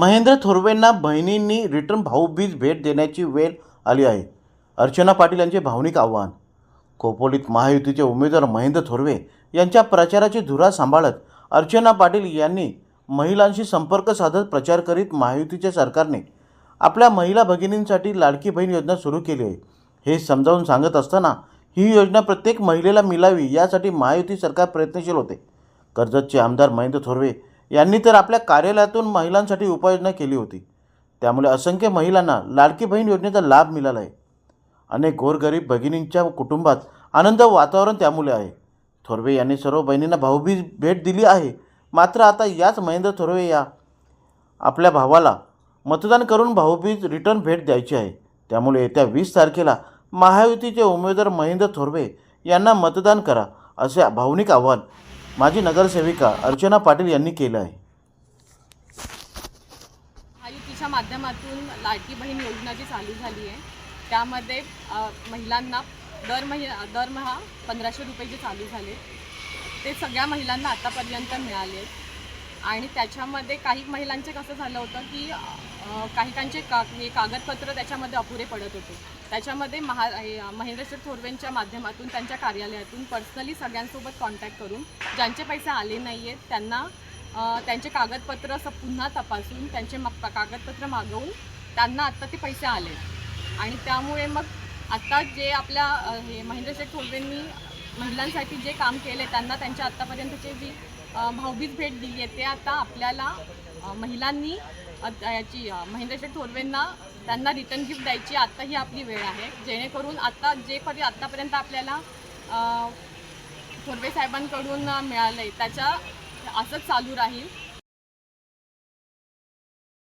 महेंद्र थोरवेंना बहिणींनी रिटर्न भाऊबीज भेट देण्याची वेळ आली आहे. अर्चना पाटील यांचे भावनिक आव्हान. खोपोलीत महायुतीचे उमेदवार महेंद्र थोरवे यांच्या प्रचाराची धुरा सांभाळत अर्चना पाटील यांनी महिलांशी संपर्क साधत प्रचार करीत महायुतीच्या सरकारने आपल्या महिला भगिनींसाठी लाडकी बहीण योजना सुरू केली आहे. हे समजावून सांगत असताना ही योजना प्रत्येक महिलेला मिळावी यासाठी महायुती सरकार प्रयत्नशील होते. कर्जतचे आमदार महेंद्र थोरवे यांनी तर आपल्या कार्यालयातून महिलांसाठी उपाययोजना केली होती. त्यामुळे असंख्य महिलांना लाडकी बहीण योजनेचा लाभ मिळाला आहे. अनेक गोरगरीब भगिनींच्या कुटुंबात आनंद वातावरण त्यामुळे आहे. थोरवे यांनी सर्व बहिणींना भाऊबीज भेट दिली आहे. मात्र आता याच महेंद्र थोरवे या आपल्या भावाला मतदान करून भाऊबीज रिटर्न भेट द्यायची आहे. त्यामुळे येत्या वीस तारखेला महायुतीचे उमेदवार महेंद्र थोरवे यांना मतदान करा असे भावनिक आव्हान माजी नगरसेविका अर्चना पाटील यांनी केलं आहे महायुतीच्या माध्यमातून लाडकी बहीण योजना जी चालू झाली आहे त्यामध्ये महिलांना दर महि दरमहा पंधराशे रुपये जे चालू झाले ते सगळ्या महिलांना आतापर्यंत मिळाले आहेत. आणि त्याच्यामध्ये काही महिलांचे कसं झालं होतं की काही काहींचे का हे कागदपत्र त्याच्यामध्ये अपुरे पडत होते. त्याच्यामध्ये महा हे, थोरवेंच्या माध्यमातून त्यांच्या कार्यालयातून पर्सनली सगळ्यांसोबत कॉन्टॅक्ट करून ज्यांचे पैसे आले नाही आहेत त्यांना त्यांचे कागदपत्र असं पुन्हा तपासून त्यांचे मग कागदपत्र मागवून त्यांना आत्ता ते पैसे आले आणि त्यामुळे मग आत्ता जे आपल्या हे महेंद्रशेठ थोरवेंनी महिलांसाठी जे काम केले त्यांना त्यांच्या आत्तापर्यंतचे जी भाऊबीज भेट दिली आहे ते आता आपल्याला महिलांनी याची महेंद्रशेठ थोरवेंना त्यांना रिटर्न गिफ्ट द्यायची आत्ता ही आपली वेळ आहे. जेणेकरून आत्ता जे परी आत्तापर्यंत आपल्याला थोरवे साहेबांकडून मिळालं आहे त्याच्या असंच चालू राहील.